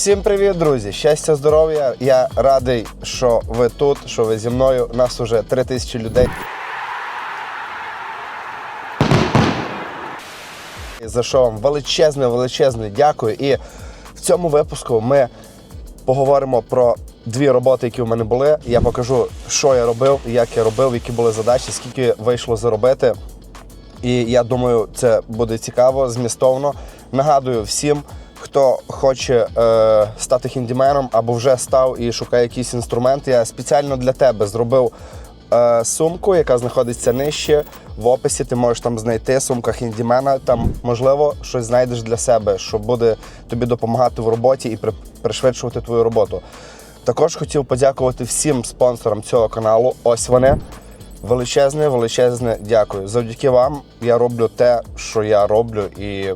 Всім привіт, друзі! Щастя, здоров'я! Я радий, що ви тут, що ви зі мною. Нас уже три тисячі людей. За що вам величезне, величезне дякую. І в цьому випуску ми поговоримо про дві роботи, які в мене були. Я покажу, що я робив, як я робив, які були задачі, скільки вийшло заробити. І я думаю, це буде цікаво, змістовно. Нагадую всім, хто хоче е, стати хіндіменом або вже став і шукає якийсь інструмент. Я спеціально для тебе зробив е, сумку, яка знаходиться нижче. В описі ти можеш там знайти сумка хіндімена. Там, можливо, щось знайдеш для себе, що буде тобі допомагати в роботі і при- пришвидшувати твою роботу. Також хотів подякувати всім спонсорам цього каналу. Ось вони. Величезне, величезне дякую. Завдяки вам я роблю те, що я роблю, і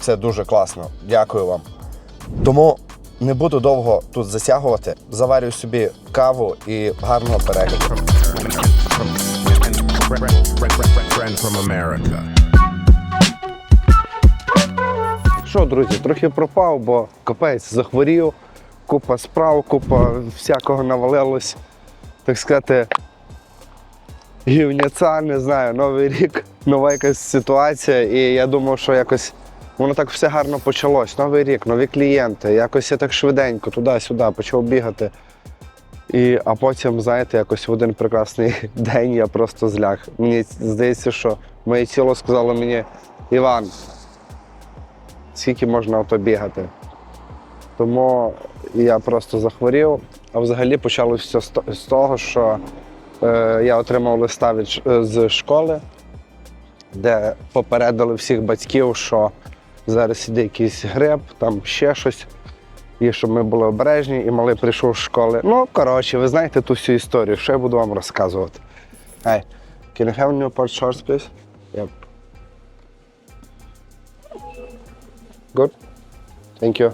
це дуже класно. Дякую вам. Тому не буду довго тут засягувати. Заварюю собі каву і гарного перегляду. Що, друзі, трохи пропав, бо капець захворів, купа справ, купа всякого навалилось, так сказати, гівняця, не знаю, новий рік, нова якась ситуація. І я думав, що якось воно так все гарно почалось. Новий рік, нові клієнти. Якось я так швиденько туди-сюди почав бігати. І, а потім, знаєте, якось в один прекрасний день я просто зляг. Мені здається, що моє тіло сказало мені, Іван, скільки можна ото бігати. Тому я просто захворів. А взагалі почалося все з того, що е, я отримав листа від, е, з школи, де попередили всіх батьків, що зараз іде якийсь гриб, там ще щось. І щоб ми були обережні, і малий прийшов з школи. Ну, коротше, ви знаєте ту всю історію, що я буду вам розказувати. Hey, can I have new part shorts, please? Yep. Good. Thank you.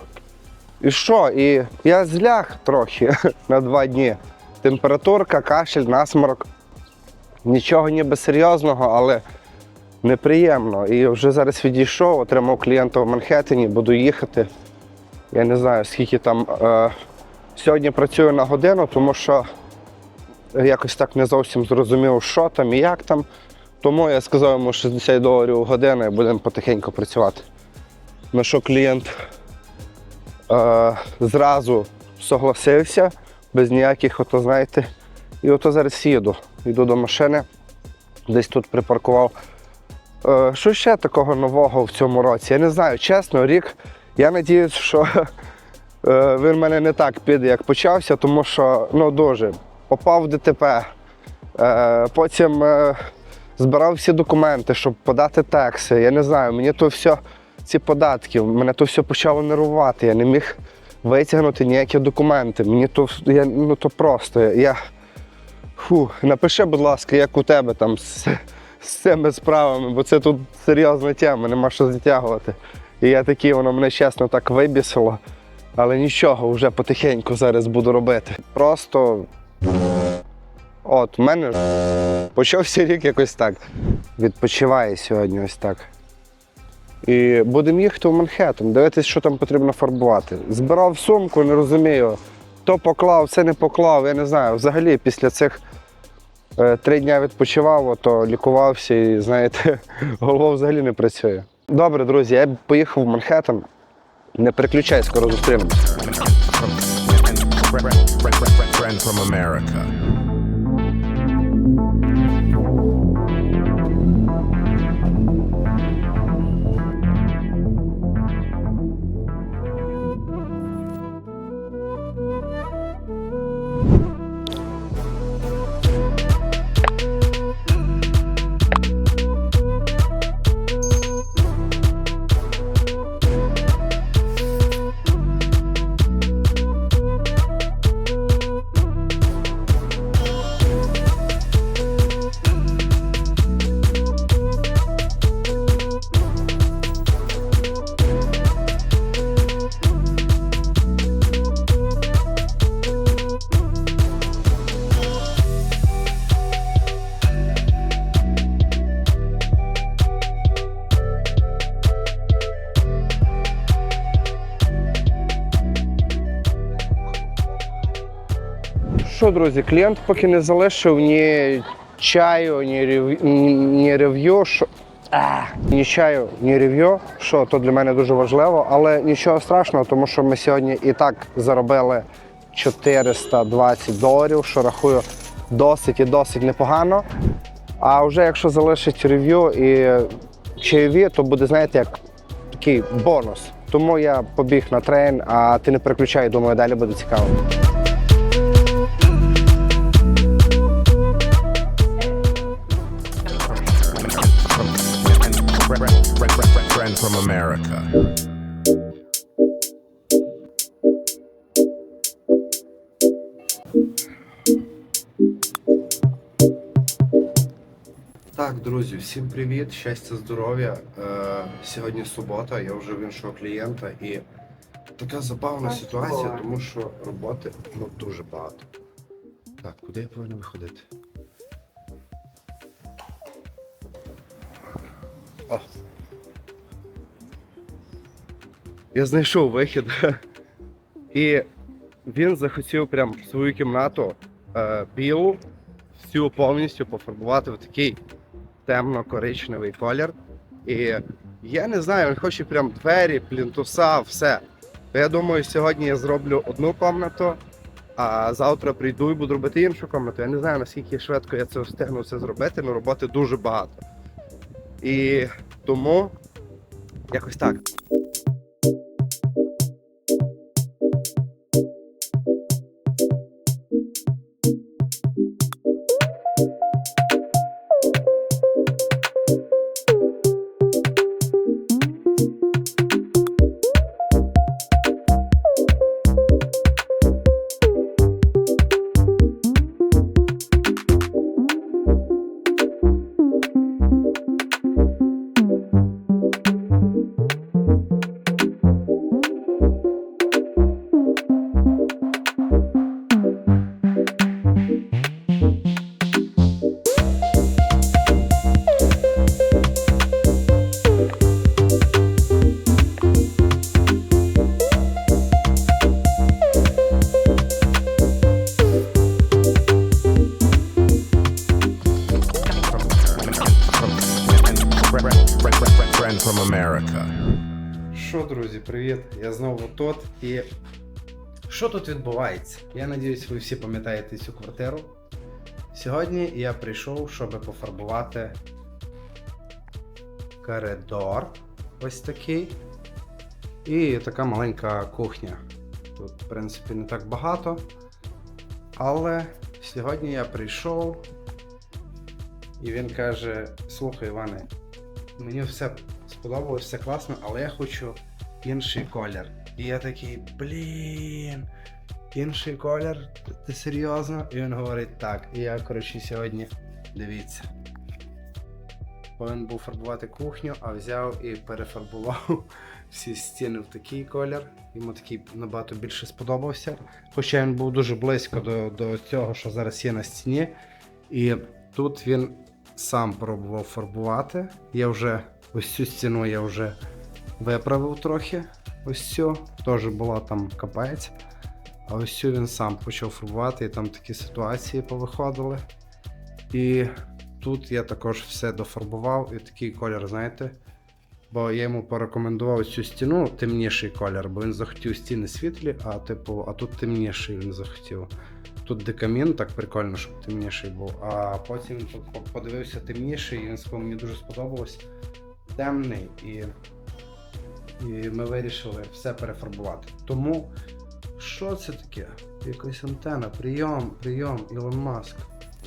І що? І я зляг трохи на два дні. Температурка, кашель, насморок. Нічого ніби серйозного, але неприємно. І вже зараз відійшов, отримав клієнта в Манхеттені, буду їхати. Я не знаю, скільки там. Е... Сьогодні працюю на годину, тому що якось так не зовсім зрозумів, що там і як там. Тому я сказав йому 60 доларів в годину і будемо потихеньку працювати. На що клієнт е, зразу согласився, без ніяких, ото, знаєте. І ото зараз їду. Йду до машини, десь тут припаркував. Е, що ще такого нового в цьому році? Я не знаю, чесно, рік. Я надіюсь, що е, він в мене не так піде, як почався, тому що ну дуже попав в ДТП. Е, потім збирав всі документи, щоб подати такси. Я не знаю, мені то все, ці податки, мене то все почало нервувати. Я не міг витягнути ніякі документи. Мені то, я, ну, то просто. Я, фу, напиши, будь ласка, як у тебе там з, цими справами, бо це тут серйозна тема, нема що затягувати. І я такий, воно мене чесно так вибісило. Але нічого, вже потихеньку зараз буду робити. Просто от, в мене почався рік якось так. Відпочиває сьогодні ось так. І будемо їхати в Манхеттен, дивитися, що там потрібно фарбувати. Збирав сумку, не розумію. То поклав, це не поклав, я не знаю. Взагалі після цих три дні відпочивав, то лікувався і, знаєте, голова взагалі не працює. Добре, друзі, я поїхав в Манхеттен. Не переключай, скоро зустрінемось. Що, друзі, клієнт поки не залишив ні чаю, ні, рев... ні рев'ю. Що... Ні чаю, ні рев'ю, що то для мене дуже важливо, але нічого страшного, тому що ми сьогодні і так заробили 420 доларів, що рахую досить і досить непогано. А вже якщо залишить рев'ю і чайові, то буде, знаєте, як такий бонус. Тому я побіг на трейн, а ти не переключай, думаю, далі буде цікаво. From America. Так, друзі, всім привіт, щастя, здоров'я. Е, сьогодні субота, я вже в іншого клієнта і така забавна ситуація, тому що роботи ну, дуже багато. Так, куди я повинен виходити? О. Я знайшов вихід. І він захотів прям свою кімнату е, білу, всю повністю пофарбувати в такий темно-коричневий колір. І я не знаю, він хоче прям двері, плінтуса, все. То я думаю, сьогодні я зроблю одну комнату, а завтра прийду і буду робити іншу комнату. Я не знаю, наскільки швидко я це встигну все зробити, але роботи дуже багато. І тому якось так. Друзі, привіт! Я знову тут. І що тут відбувається? Я надіюсь, ви всі пам'ятаєте цю квартиру. Сьогодні я прийшов, щоб пофарбувати коридор. Ось такий. І така маленька кухня. Тут, в принципі, не так багато. Але сьогодні я прийшов. І він каже: слухай, Іване, мені все сподобалось, все класно, але я хочу інший колір. І я такий, блін, інший колір? Ти, серйозно? І він говорить так. І я, коротше, сьогодні дивіться. Повинен був фарбувати кухню, а взяв і перефарбував всі стіни в такий колір. Йому такий набагато більше сподобався. Хоча він був дуже близько до, до цього, що зараз є на стіні. І тут він сам пробував фарбувати. Я вже ось цю стіну я вже виправив трохи. Ось цю. Теж була там капець. А ось цю він сам почав фарбувати, і там такі ситуації повиходили. І тут я також все дофарбував, і такий колір, знаєте. Бо я йому порекомендував цю стіну темніший колір, бо він захотів стіни світлі, а типу, а тут темніший він захотів. Тут декамін так прикольно, щоб темніший був. А потім подивився темніший, і він мені дуже сподобалось. Темний, і, і ми вирішили все перефарбувати. Тому що це таке? Якась антена, прийом, прийом, Ілон Маск.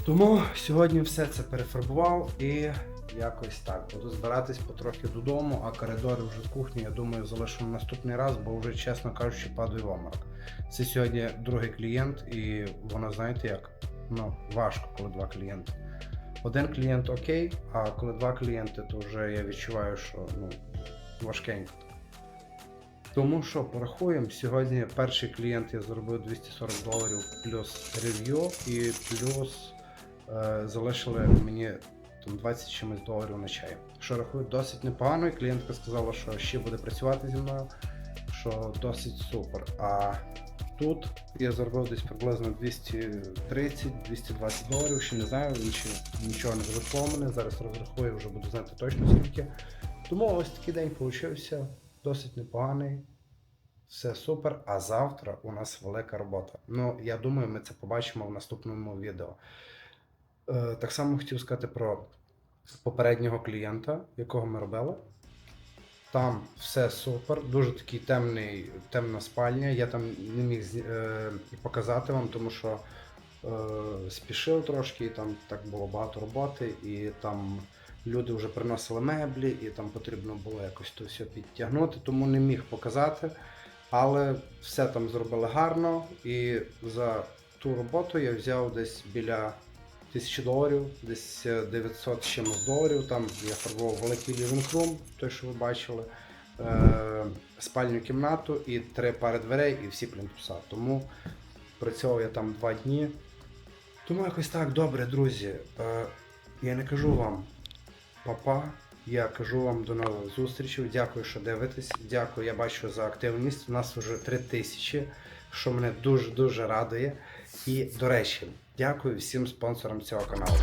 Тому сьогодні все це перефарбував і якось так. Буду збиратись потрохи додому, а коридори вже кухні, я думаю, залишу на наступний раз, бо вже, чесно кажучи, падаю в оморок. Це сьогодні другий клієнт, і воно, знаєте як? Ну, важко, коли два клієнти. Один клієнт окей, а коли два клієнти, то вже я відчуваю, що ну, важкенько. Тому що порахуємо, сьогодні перший клієнт я заробив 240 доларів плюс рев'ю і плюс е, залишили мені там 20 чимось доларів на чай. Що рахую досить непогано, і клієнтка сказала, що ще буде працювати зі мною, що досить супер. А тут я заробив десь приблизно 230-220 доларів, ще не знаю, він ще нічого не зарахував мене. Зараз розрахую, вже буду знати точно скільки. Тому ось такий день получився, досить непоганий. Все супер. А завтра у нас велика робота. Ну, я думаю, ми це побачимо в наступному відео. Е, так само хотів сказати про попереднього клієнта, якого ми робили. Там все супер, дуже такий темний, темна спальня. Я там не міг е, показати вам, тому що е, спішив трошки, і там так було багато роботи, і там люди вже приносили меблі, і там потрібно було якось то все підтягнути, тому не міг показати. Але все там зробили гарно, і за ту роботу я взяв десь біля тисячі доларів, десь е, 900 з чимось доларів. Там я фарбував великий room, той, що ви бачили, е, спальню кімнату і три пари дверей, і всі плінтуса. Тому працював я там два дні. Тому якось так добре, друзі. Е, я не кажу вам папа. Я кажу вам до нових зустрічей. Дякую, що дивитесь. Дякую, я бачу за активність. У нас вже три тисячі, що мене дуже дуже радує. І до речі, дякую всім спонсорам цього каналу.